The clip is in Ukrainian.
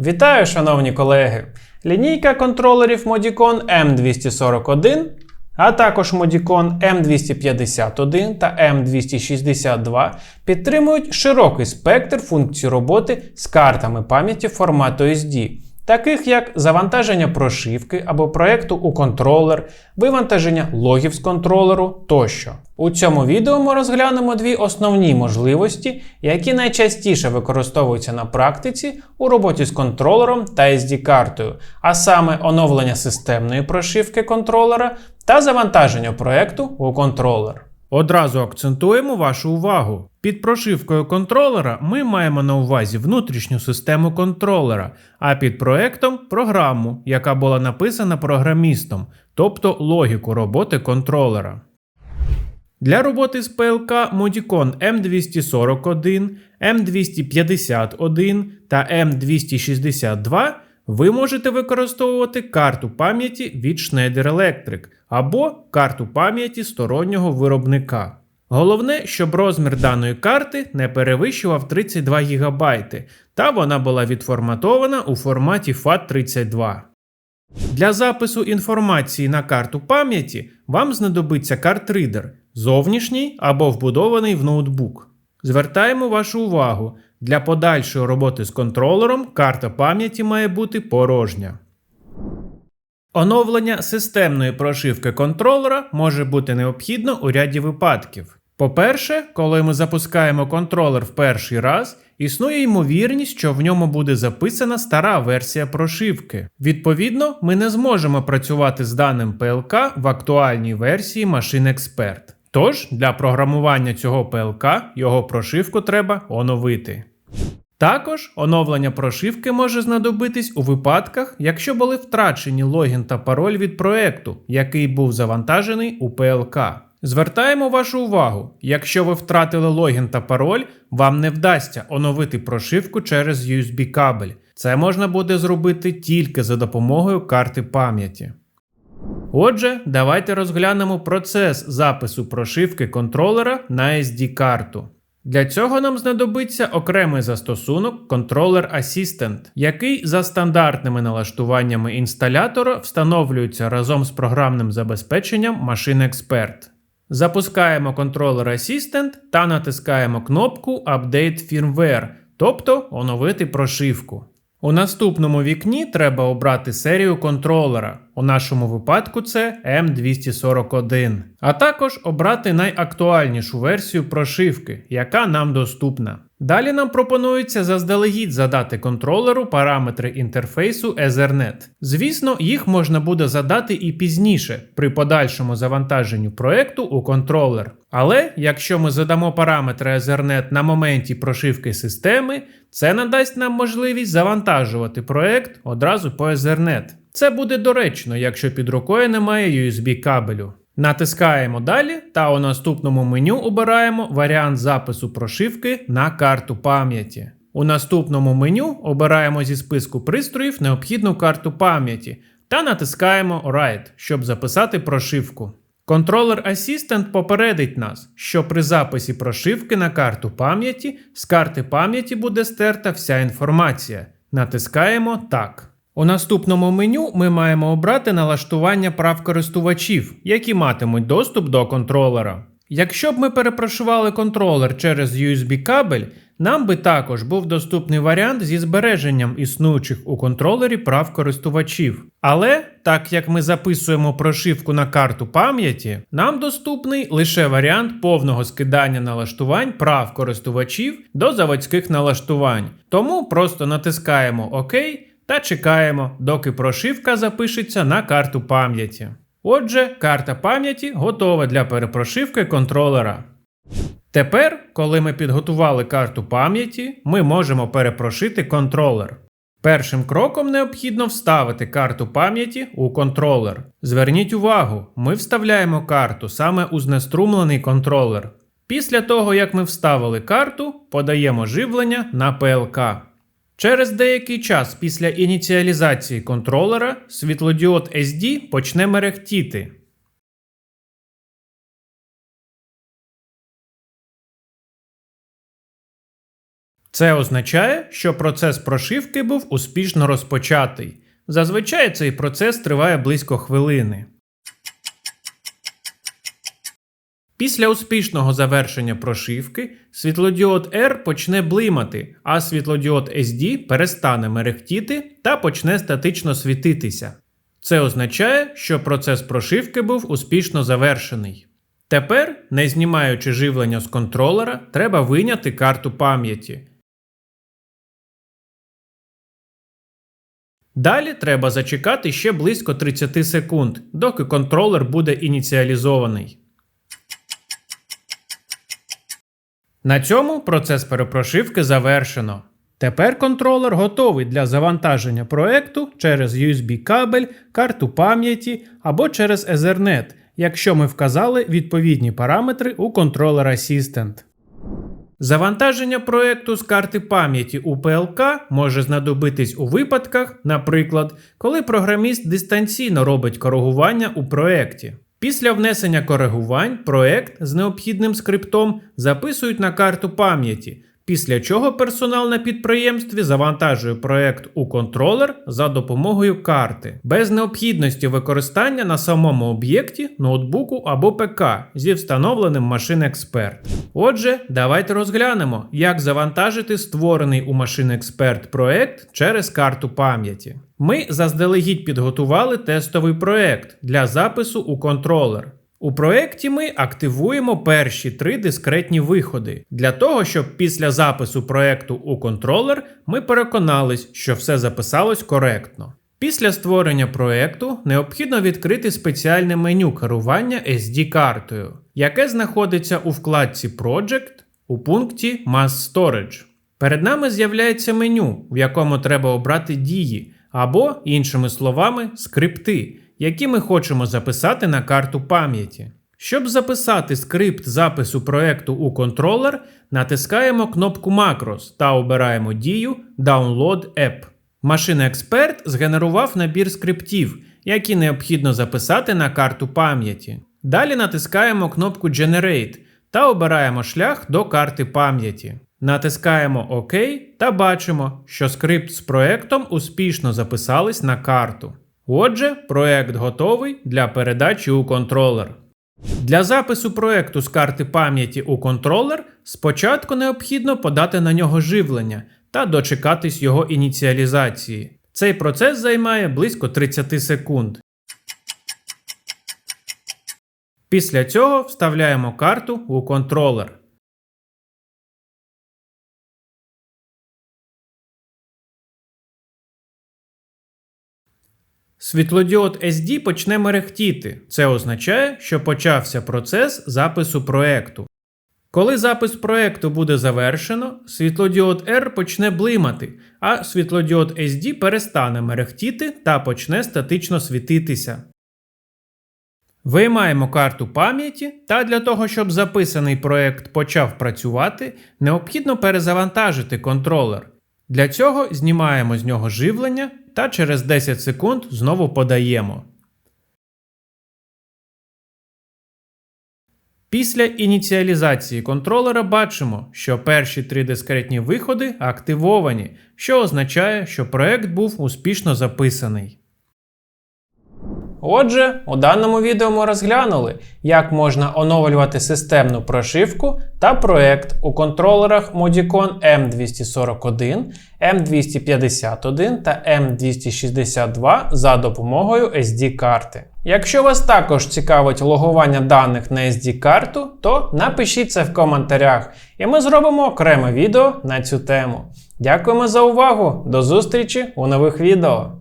Вітаю, шановні колеги! Лінійка контролерів Modicon M241, а також Modicon M251 та M262 підтримують широкий спектр функцій роботи з картами пам'яті формату SD, таких як завантаження прошивки або проєкту у контролер, вивантаження логів з контролеру тощо. У цьому відео ми розглянемо дві основні можливості, які найчастіше використовуються на практиці у роботі з контролером та SD-картою, а саме оновлення системної прошивки контролера та завантаження проєкту у контролер. Одразу акцентуємо вашу увагу. Під прошивкою контролера ми маємо на увазі внутрішню систему контролера, а під проектом програму, яка була написана програмістом, тобто логіку роботи контролера. Для роботи з ПЛК Modicon M241, M251 та M262 ви можете використовувати карту пам'яті від Schneider Electric або карту пам'яті стороннього виробника. Головне, щоб розмір даної карти не перевищував 32 ГБ, та вона була відформатована у форматі FAT32. Для запису інформації на карту пам'яті вам знадобиться картридер, зовнішній або вбудований в ноутбук. Звертаємо вашу увагу, для подальшої роботи з контролером карта пам'яті має бути порожня. Оновлення системної прошивки контролера може бути необхідно у ряді випадків. По-перше, коли ми запускаємо контролер в перший раз, існує ймовірність, що в ньому буде записана стара версія прошивки. Відповідно, ми не зможемо працювати з даним ПЛК в актуальній версії Machine Expert. Тож для програмування цього ПЛК його прошивку треба оновити. Також оновлення прошивки може знадобитись у випадках, якщо були втрачені логін та пароль від проекту, який був завантажений у ПЛК. Звертаємо вашу увагу, якщо ви втратили логін та пароль, вам не вдасться оновити прошивку через USB кабель. Це можна буде зробити тільки за допомогою карти пам'яті. Отже, давайте розглянемо процес запису прошивки контролера на SD-карту. Для цього нам знадобиться окремий застосунок Controller Assistant, який за стандартними налаштуваннями інсталятора встановлюється разом з програмним забезпеченням Machine Expert. Запускаємо Controller Assistant та натискаємо кнопку Update Firmware, тобто оновити прошивку. У наступному вікні треба обрати серію контролера. У нашому випадку це M241. А також обрати найактуальнішу версію прошивки, яка нам доступна. Далі нам пропонується заздалегідь задати контролеру параметри інтерфейсу Ethernet. Звісно, їх можна буде задати і пізніше, при подальшому завантаженню проекту у контролер. Але якщо ми задамо параметри Ethernet на моменті прошивки системи, це надасть нам можливість завантажувати проект одразу по Ethernet. Це буде доречно, якщо під рукою немає USB кабелю. Натискаємо далі та у наступному меню обираємо варіант запису прошивки на карту пам'яті. У наступному меню обираємо зі списку пристроїв необхідну карту пам'яті та натискаємо Write, щоб записати прошивку. Контролер Assistant попередить нас, що при записі прошивки на карту пам'яті з карти пам'яті буде стерта вся інформація. Натискаємо Так. У наступному меню ми маємо обрати налаштування прав користувачів, які матимуть доступ до контролера. Якщо б ми перепрошували контролер через USB кабель, нам би також був доступний варіант зі збереженням існуючих у контролері прав користувачів. Але так як ми записуємо прошивку на карту пам'яті, нам доступний лише варіант повного скидання налаштувань прав користувачів до заводських налаштувань. Тому просто натискаємо ОК та чекаємо, доки прошивка запишеться на карту пам'яті. Отже, карта пам'яті готова для перепрошивки контролера. Тепер, коли ми підготували карту пам'яті, ми можемо перепрошити контролер. Першим кроком необхідно вставити карту пам'яті у контролер. Зверніть увагу, ми вставляємо карту саме у знеструмлений контролер. Після того, як ми вставили карту, подаємо живлення на ПЛК. Через деякий час після ініціалізації контролера світлодіод SD почне мерехтіти. Це означає, що процес прошивки був успішно розпочатий. Зазвичай цей процес триває близько хвилини. Після успішного завершення прошивки світлодіод R почне блимати, а світлодіод SD перестане мерехтіти та почне статично світитися. Це означає, що процес прошивки був успішно завершений. Тепер, не знімаючи живлення з контролера, треба вийняти карту пам'яті. Далі треба зачекати ще близько 30 секунд, доки контролер буде ініціалізований. На цьому процес перепрошивки завершено. Тепер контролер готовий для завантаження проекту через USB кабель, карту пам'яті або через Ethernet, якщо ми вказали відповідні параметри у контролер Assistant. Завантаження проекту з карти пам'яті у ПЛК може знадобитись у випадках, наприклад, коли програміст дистанційно робить коригування у проекті. Після внесення коригувань проект з необхідним скриптом записують на карту пам'яті, після чого персонал на підприємстві завантажує проект у контролер за допомогою карти, без необхідності використання на самому об'єкті, ноутбуку або ПК зі встановленим Machine Expert. Отже, давайте розглянемо, як завантажити створений у Machine Expert проект через карту пам'яті. Ми заздалегідь підготували тестовий проект для запису у контролер. У проєкті ми активуємо перші три дискретні виходи для того, щоб після запису проєкту у контролер ми переконались, що все записалось коректно. Після створення проєкту необхідно відкрити спеціальне меню керування SD-картою, яке знаходиться у вкладці Project у пункті Mass Storage. Перед нами з'являється меню, в якому треба обрати дії або, іншими словами, скрипти, які ми хочемо записати на карту пам'яті. Щоб записати скрипт запису проекту у контролер, натискаємо кнопку Macros та обираємо дію Download App. Machine Expert згенерував набір скриптів, які необхідно записати на карту пам'яті. Далі натискаємо кнопку Generate та обираємо шлях до карти пам'яті. Натискаємо ОК та бачимо, що скрипт з проектом успішно записались на карту. Отже, проект готовий для передачі у контролер. Для запису проекту з карти пам'яті у контролер спочатку необхідно подати на нього живлення та дочекатись його ініціалізації. Цей процес займає близько 30 секунд. Після цього вставляємо карту у контролер. Світлодіод SD почне мерехтіти. Це означає, що почався процес запису проекту. Коли запис проекту буде завершено, світлодіод R почне блимати, а світлодіод SD перестане мерехтіти та почне статично світитися. Виймаємо карту пам'яті, та для того, щоб записаний проект почав працювати, необхідно перезавантажити контролер. Для цього знімаємо з нього живлення та через 10 секунд знову подаємо. Після ініціалізації контролера бачимо, що перші три дискретні виходи активовані, що означає, що проект був успішно записаний. Отже, у даному відео ми розглянули, як можна оновлювати системну прошивку та проект у контролерах Modicon M241, M251 та M262 за допомогою SD-карти. Якщо вас також цікавить логування даних на SD-карту, то напишіть це в коментарях, і ми зробимо окреме відео на цю тему. Дякуємо за увагу! До зустрічі у нових відео!